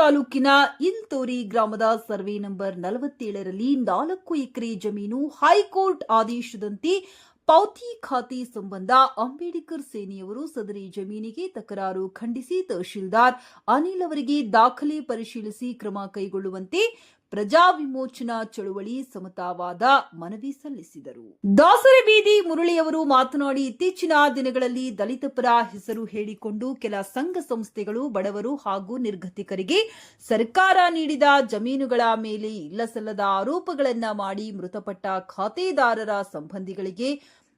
ತಾಲೂಕಿನ ಇಂತೋರಿ ಗ್ರಾಮದ survey number ನಲವತ್ತೇಳರಲ್ಲಿ ನಾಲ್ಕು ಎಕರೆ ಜಮೀನು ಹೈಕೋರ್ಟ್ ಆದೇಶದಂತೆ ಪೌತಿ ಖಾತೆ ಸಂಬಂಧ ಅಂಬೇಡ್ಕರ್ ಸೇನೆಯವರು ಸದರಿ ಜಮೀನಿಗೆ ತಕರಾರು ಖಂಡಿಸಿ ತಹಶೀಲ್ದಾರ್ ಅನಿಲ್ ಅವರಿಗೆ ದಾಖಲೆ ಪರಿಶೀಲಿಸಿ ಕ್ರಮ ಕೈಗೊಳ್ಳುವಂತೆ ಪ್ರಜಾ ವಿಮೋಚನಾ ಚಳುವಳಿ ಸಮತಾವಾದ ಮನವಿ ಸಲ್ಲಿಸಿದರು. ದಾಸರಿ ಬೀದಿ ಮುರಳಿಯವರು ಮಾತನಾಡಿ ಇತ್ತೀಚಿನ ದಿನಗಳಲ್ಲಿ ದಲಿತ ಪರ ಹೆಸರು ಹೇಳಿಕೊಂಡು ಕೆಲ ಸಂಘ ಸಂಸ್ಥೆಗಳು ಬಡವರು ಹಾಗೂ ನಿರ್ಗತಿಕರಿಗೆ ಸರ್ಕಾರ ನೀಡಿದ ಜಮೀನುಗಳ ಮೇಲೆ ಇಲ್ಲಸಲ್ಲದ ಆರೋಪಗಳನ್ನ ಮಾಡಿ ಮೃತಪಟ್ಟ ಖಾತೆದಾರರ ಸಂಬಂಧಿಗಳಿಗೆ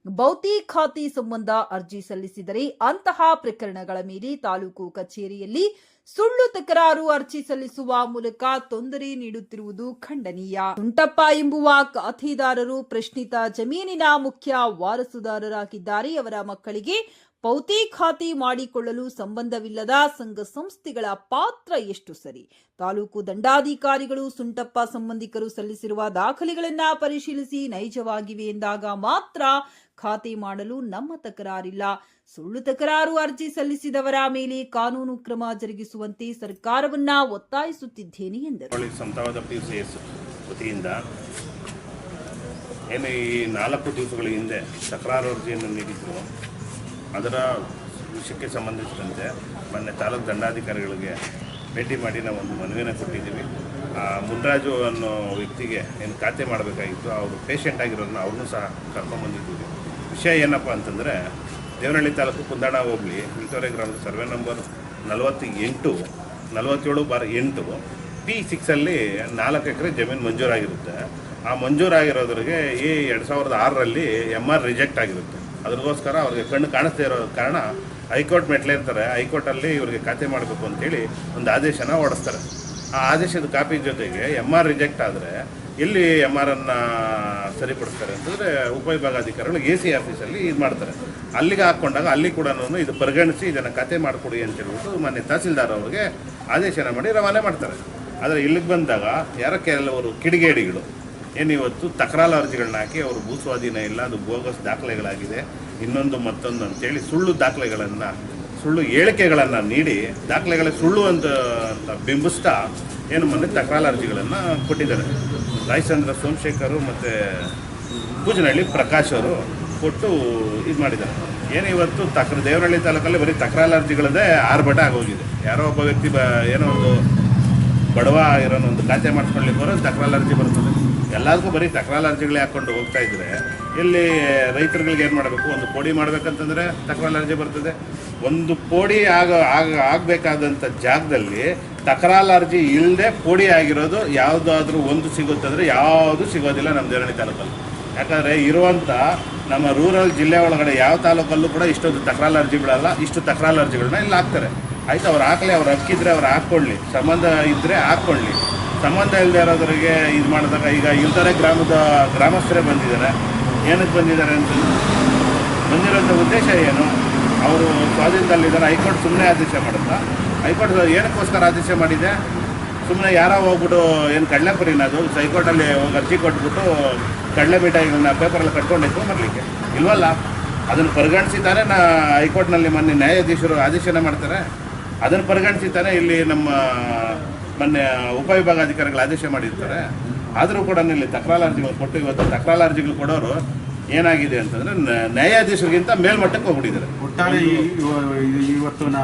ಭೌತಿ ಖಾತೆ ಸಂಬಂಧ ಅರ್ಜಿ ಸಲ್ಲಿಸಿದರೆ ಅಂತಹ ಪ್ರಕರಣಗಳ ಮೇಲೆ ತಾಲೂಕು ಕಚೇರಿಯಲ್ಲಿ ಸುಳ್ಳು ತಕರಾರು ಅರ್ಜಿ ಸಲ್ಲಿಸುವ ಮೂಲಕ ತೊಂದರೆ ನೀಡುತ್ತಿರುವುದು ಖಂಡನೀಯ. ಸುಂಟಪ್ಪ ಎಂಬುವ ಖಾತೆದಾರರು ಪ್ರಶ್ನಿತ ಜಮೀನಿನ ಮುಖ್ಯ ವಾರಸುದಾರರಾಗಿದ್ದಾರೆ. ಅವರ ಮಕ್ಕಳಿಗೆ ಪೌತಿ ಖಾತಿ ಮಾಡಿಕೊಳ್ಳಲು ಸಂಬಂಧವಿಲ್ಲದ ಸಂಘ ಸಂಸ್ಥೆಗಳ ಪಾತ್ರ ಎಷ್ಟು ಸರಿ? ತಾಲೂಕು ದಂಡಾಧಿಕಾರಿಗಳು ಸುಂಟಪ್ಪ ಸಂಬಂಧಿಕರು ಸಲ್ಲಿಸಿರುವ ದಾಖಲೆಗಳನ್ನ ಪರಿಶೀಲಿಸಿ ನೈಜವಾಗಿವೆ ಎಂದಾಗ ಮಾತ್ರ ಖಾತೆ ಮಾಡಲು ನಮ್ಮ ತಕರಾರಿಲ್ಲ. ಸುಳ್ಳು ತಕರಾರು ಅರ್ಜಿ ಸಲ್ಲಿಸಿದವರ ಮೇಲೆ ಕಾನೂನು ಕ್ರಮ ಜರುಗಿಸುವಂತೆ ಸರ್ಕಾರವನ್ನ ಒತ್ತಾಯಿಸುತ್ತಿದ್ದೇನೆ ಎಂದರು. ಏನು ಈ ನಾಲ್ಕು ದಿವಸಗಳ ಹಿಂದೆ ತಕರಾರು ಅರ್ಜಿಯನ್ನು ನೀಡಿದ್ರು. ಅದರ ವಿಷಯಕ್ಕೆ ಸಂಬಂಧಿಸಿದಂತೆ ಮೊನ್ನೆ ತಾಲೂಕು ದಂಡಾಧಿಕಾರಿಗಳಿಗೆ ಭೇಟಿ ಮಾಡಿ ನಾವು ಒಂದು ಮನವಿನ ಕೊಟ್ಟಿದ್ದೀವಿ. ಆ, ಮುನ್ರಾಜು ಅನ್ನೋ ವ್ಯಕ್ತಿಗೆ ಏನು ಖಾತೆ ಮಾಡಬೇಕಾಗಿತ್ತು, ಅವರು ಪೇಷಂಟ್ ಆಗಿರೋದನ್ನ ಅವ್ರನ್ನೂ ಸಹ ಕರ್ಕೊಂಡ್ಬಂದಿದ್ದೀವಿ ವಿಷಯ ಏನಪ್ಪ ಅಂತಂದರೆ, ದೇವನಹಳ್ಳಿ ತಾಲೂಕು ಕುಂದಾಣ ಹೋಬಳಿ, ವಿಕ್ಟೋರಿಯ ಗ್ರಾಮದ ಸರ್ವೆ ನಂಬರ್ ನಲವತ್ತು ಎಂಟು ನಲವತ್ತೇಳು ಬಾರ್ ಎಂಟು ಪಿ ಸಿಕ್ಸಲ್ಲಿ ನಾಲ್ಕು ಎಕರೆ ಜಮೀನು ಮಂಜೂರಾಗಿರುತ್ತೆ. ಆ ಮಂಜೂರಾಗಿರೋದ್ರಿಗೆ ಈ ಎರಡು ಸಾವಿರದ ಆರರಲ್ಲಿ ಎಂ ಆರ್ ರಿಜೆಕ್ಟ್ ಆಗಿರುತ್ತೆ. ಅದ್ರಗೋಸ್ಕರ ಅವ್ರಿಗೆ ಕಣ್ಣು ಕಾಣಿಸ್ತಾ ಇರೋ ಕಾರಣ ಹೈಕೋರ್ಟ್ ಮೆಟ್ಲೇ ಇರ್ತಾರೆ. ಹೈಕೋರ್ಟಲ್ಲಿ ಇವರಿಗೆ ಖಾತೆ ಮಾಡಬೇಕು ಅಂತೇಳಿ ಒಂದು ಆದೇಶನ ಹೊಡಿಸ್ತಾರೆ ಆ ಆದೇಶದ ಕಾಪಿ ಜೊತೆಗೆ ಎಂ ಆರ್ ರಿಜೆಕ್ಟ್ ಆದರೆ ಎಲ್ಲಿ ಎಂ ಆರನ್ನು ಸರಿಪಡಿಸ್ತಾರೆ ಅಂತಂದರೆ ಉಪವಿಭಾಗಾಧಿಕಾರಿಗಳು ಎ ಸಿ ಆಫೀಸಲ್ಲಿ ಇದು ಮಾಡ್ತಾರೆ. ಅಲ್ಲಿಗೆ ಹಾಕ್ಕೊಂಡಾಗ ಅಲ್ಲಿ ಕೂಡ ಇದು ಪರಿಗಣಿಸಿ ಇದನ್ನು ಖಾತೆ ಮಾಡಿಕೊಡಿ ಅಂತ ಹೇಳ್ಬಿಟ್ಟು ಮಾನ್ಯ ತಹಸೀಲ್ದಾರ್ ಅವ್ರಿಗೆ ಆದೇಶನ ಮಾಡಿ ರವಾನೆ ಮಾಡ್ತಾರೆ. ಆದರೆ ಇಲ್ಲಿಗೆ ಬಂದಾಗ ಯಾರೋ ಕೆಲವರು ಕಿಡಿಗೇಡಿಗಳು ಏನು ಇವತ್ತು ಅರ್ಜಿಗಳನ್ನ ಹಾಕಿ ಅವರು ಭೂಸ್ವಾಧೀನ ಇಲ್ಲ, ಅದು ಬೋಗಸ್ ದಾಖಲೆಗಳಾಗಿದೆ. ಇನ್ನೊಂದು ಮತ್ತೊಂದು ಅಂತೇಳಿ ಸುಳ್ಳು ದಾಖಲೆಗಳನ್ನು, ಸುಳ್ಳು ಹೇಳಿಕೆಗಳನ್ನು ನೀಡಿ ದಾಖಲೆಗಳ ಸುಳ್ಳು ಅಂತ ಬಿಂಬಿಸ್ತಾ ಏನು ಮೊನ್ನೆ ತಕರಾರು ಅರ್ಜಿಗಳನ್ನು ಕೊಟ್ಟಿದ್ದಾರೆ. ರಾಯಚಂದ್ರ ಸೋಮಶೇಖರು ಮತ್ತು ಪೂಜನಹಳ್ಳಿ ಪ್ರಕಾಶ್ ಅವರು ಕೊಟ್ಟು ಇದು ಮಾಡಿದ್ದಾರೆ. ಏನು ಇವತ್ತು ತಕ್ರ, ದೇವನಹಳ್ಳಿ ತಾಲೂಕಲ್ಲಿ ಬರೀ ತಕರಾರು ಅರ್ಜಿಗಳದೇ ಆರ್ಭಟ ಆಗೋಗಿದೆ. ಯಾರೋ ಒಬ್ಬ ವ್ಯಕ್ತಿ ಬ, ಏನೋ ಒಂದು ಬಡವ ಇರೋನೊಂದು ಖಾತೆ ಮಾಡಿಸ್ಕೊಳ್ಳಿಕ್ಕೆ ಬರೋದು ತಕರಾರು ಅರ್ಜಿ ಬರ್ತದೆ. ಎಲ್ಲರಿಗೂ ಬರೀ ತಕರಾರು ಅರ್ಜಿಗಳೇ ಹಾಕ್ಕೊಂಡು ಹೋಗ್ತಾ ಇದ್ರೆ, ಇಲ್ಲಿ ರೈತರುಗಳಿಗೆ ಏನು ಮಾಡಬೇಕು? ಒಂದು ಪೋಡಿ ಮಾಡಬೇಕಂತಂದರೆ ತಕರಾರು ಅರ್ಜಿ ಬರ್ತದೆ. ಒಂದು ಪೋಡಿ ಆಗ ಆಗ ಆಗಬೇಕಾದಂಥ ಜಾಗದಲ್ಲಿ ತಕರಾರು ಅರ್ಜಿ ಇಲ್ಲದೆ ಪೋಡಿ ಆಗಿರೋದು ಯಾವುದಾದ್ರೂ ಒಂದು ಸಿಗುತ್ತಂದರೆ ಯಾವುದು ಸಿಗೋದಿಲ್ಲ ನಮ್ಮ ದೇವರಣಿ ತಾಲೂಕಲ್ಲಿ. ಯಾಕಂದರೆ ಇರುವಂಥ ನಮ್ಮ ರೂರಲ್ ಜಿಲ್ಲೆ ಒಳಗಡೆ ಯಾವ ತಾಲೂಕಲ್ಲೂ ಕೂಡ ಇಷ್ಟೊಂದು ತಕರಾರು ಅರ್ಜಿಗಳಲ್ಲ ಇಷ್ಟು ತಕರಾರು ಅರ್ಜಿಗಳನ್ನ ಇಲ್ಲಿ ಹಾಕ್ತಾರೆ. ಆಯಿತು, ಅವ್ರು ಹಾಕಲಿ, ಅವ್ರು ಹಕ್ಕಿದ್ರೆ ಅವ್ರು ಹಾಕ್ಕೊಳ್ಳಿ, ಸಂಬಂಧ ಇದ್ದರೆ ಹಾಕ್ಕೊಳ್ಳಿ. ಸಂಬಂಧ ಇಲ್ಲದೆ ಇರೋದ್ರಿಗೆ ಇದು ಮಾಡಿದಾಗ ಈಗ ಇಲ್ದರೆ ಗ್ರಾಮದ ಗ್ರಾಮಸ್ಥರೇ ಬಂದಿದ್ದಾರೆ. ಏನಕ್ಕೆ ಬಂದಿದ್ದಾರೆ ಅಂತ ಬಂದಿರೋಂಥ ಉದ್ದೇಶ ಏನು? ಅವರು ಸ್ವಾಧೀನದಲ್ಲಿದ್ದಾರೆ. ಹೈಕೋರ್ಟ್ ಸುಮ್ಮನೆ ಆದೇಶ ಮಾಡುತ್ತಾ? ಹೈಕೋರ್ಟ್ ಏನಕ್ಕೋಸ್ಕರ ಆದೇಶ ಮಾಡಿದೆ? ಸುಮ್ಮನೆ ಯಾರೋ ಹೋಗ್ಬಿಟ್ಟು ಏನು ಕಡಲೆಪುರಿನ ಅದು? ಹೈಕೋರ್ಟಲ್ಲಿ ಹೋಗಿ ಅರ್ಜಿ ಕೊಟ್ಬಿಟ್ಟು ಕಡಲೆ ಬೀಟಾಗಿಗಳನ್ನ ಪೇಪರಲ್ಲಿ ಕಟ್ಕೊಂಡು ಬರಲಿಕ್ಕೆ ಇಲ್ವಲ್ಲ? ಅದನ್ನು ಪರಿಗಣಿಸಿದ್ದಾರೆ ನಾ ಹೈಕೋರ್ಟ್ನಲ್ಲಿ ಮೊನ್ನೆ ನ್ಯಾಯಾಧೀಶರು ಆದೇಶನ ಮಾಡ್ತಾರೆ. ಅದನ್ನು ಪರಿಗಣಿಸಿ ತಾನೇ ಇಲ್ಲಿ ನಮ್ಮ ಮೊನ್ನೆ ಉಪವಿಭಾಗಾಧಿಕಾರಿಗಳು ಆದೇಶ ಮಾಡಿರ್ತಾರೆ. ಆದರೂ ಕೂಡ ಇಲ್ಲಿ ತಕರಾರು ಅರ್ಜಿಗಳು ಕೊಟ್ಟು, ಇವತ್ತು ತಕರಾರು ಅರ್ಜಿಗಳು ಕೊಡೋರು ಏನಾಗಿದೆ ಅಂತಂದರೆ ನ್ಯಾಯಾಧೀಶರಿಗಿಂತ ಮೇಲ್ಮಟ್ಟಕ್ಕೆ ಹೋಗ್ಬಿಟ್ಟಿದ್ದಾರೆ. ಒಟ್ಟಾರೆ ಇವತ್ತು ನಾ